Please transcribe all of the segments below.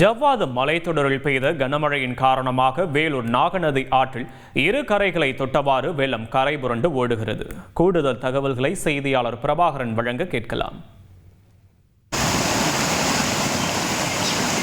ஜவ்வாது மலைத்தொடரில் பெய்த கனமழையின் காரணமாக வேலூர் நாகநதி ஆற்றில் இரு கரைகளை தொட்டவாறு வெள்ளம் கரை புரண்டு ஓடுகிறது. கூடுதல் தகவல்களை செய்தியாளர் பிரபாகரன் வழங்க கேட்கலாம்.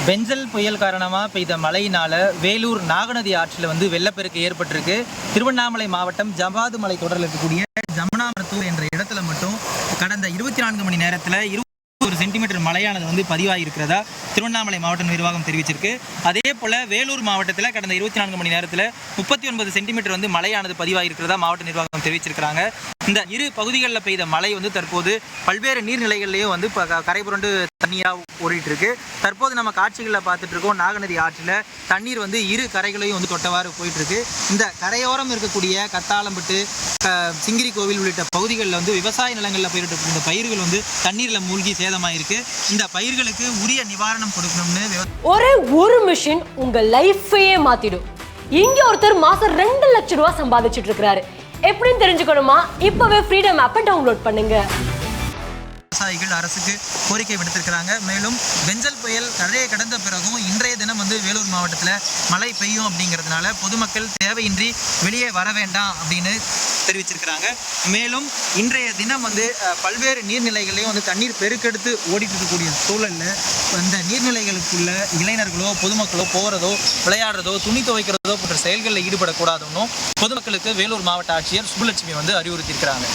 வெஞ்சல் புயல் காரணமாக பெய்த மழையினால வேலூர் நாகநதி ஆற்றில் வந்து வெள்ளப்பெருக்கு ஏற்பட்டிருக்கு. திருவண்ணாமலை மாவட்டம் ஜவாது மலை தொடரில் இருக்கக்கூடிய ஜமுனாமரத்தூர் என்ற இடத்துல மட்டும் கடந்த இருபத்தி நான்கு மணி நேரத்தில் இரு ஒரு சென்டிமீட்டர் மழையானது வந்து பதிவாகியிருக்கிறதா திருவண்ணாமலை மாவட்ட நிர்வாகம் தெரிவிச்சிருக்கு. அதே போல் வேலூர் மாவட்டத்தில் கடந்த இருபத்தி நான்கு மணி நேரத்தில் முப்பத்தி ஒன்பது சென்டிமீட்டர் வந்து மழையானது பதிவாகியிருக்கிறதா மாவட்ட நிர்வாகம் தெரிவிச்சிருக்கிறாங்க. இந்த இரு பகுதிகளில் பெய்த மழை வந்து தற்போது பல்வேறு நீர்நிலைகள்லையும் வந்து இப்போ தண்ணியாக ஓடிட்டு இருக்கு தற்போது நம்ம காட்சிகளில் பார்த்துட்டு இருக்கோம் நாகநதி ஆற்றில் தண்ணீர் வந்து இரு கரைகளையும் வந்து தொட்டவாறு போயிட்டு இருக்கு இந்த கரையோரம் இருக்கக்கூடிய கத்தாளம்பட்டு சிங்கிரி கோவில் உள்ளிட்ட பகுதிகளில் வந்து விவசாய நிலங்களில் பயிரிட்டு இந்த பயிர்கள் வந்து தண்ணீரில் மூழ்கி சேதமாயிருக்கு. இந்த பயிர்களுக்கு உரிய நிவாரணம் கொடுக்கணும்னு ஒரே ஒரு மிஷின் உங்க லைஃபையே மாத்திடும். இங்க ஒருத்தர் மாசம் ரெண்டு லட்சம் ரூபாய் சம்பாதிச்சிட்டு இருக்காரு எப்படின்னு தெரிஞ்சுக்கணுமா? இப்பவே ஃப்ரீடம் ஆப்பை டவுன்லோட் பண்ணுங்க. விவசாயிகள் அரசுக்கு கோரிக்கை விடுத்திருக்கிறாங்க. மேலும் பெஞ்சல் புயல் கரையை கடந்த பிறகும் இன்றைய தினம் வந்து வேலூர் மாவட்டத்தில் மழை பெய்யும் அப்படிங்கிறதுனால பொதுமக்கள் தேவையின்றி வெளியே வர வேண்டாம் அப்படின்னு தெரிவிச்சிருக்கிறாங்க. மேலும் இன்றைய தினம் வந்து பல்வேறு நீர்நிலைகளையும் வந்து தண்ணீர் பெருக்கெடுத்து ஓடிட்டு இருக்கக்கூடிய சூழலில் அந்த நீர்நிலைகளுக்குள்ள இளைஞர்களோ பொதுமக்களோ போகிறதோ விளையாடுறதோ துணி துவைக்கிறதோ போன்ற செயல்களில் ஈடுபடக்கூடாதுன்னு பொதுமக்களுக்கு வேலூர் மாவட்ட ஆட்சியர் சுப்புலட்சுமி வந்து அறிவுறுத்தியிருக்கிறாங்க.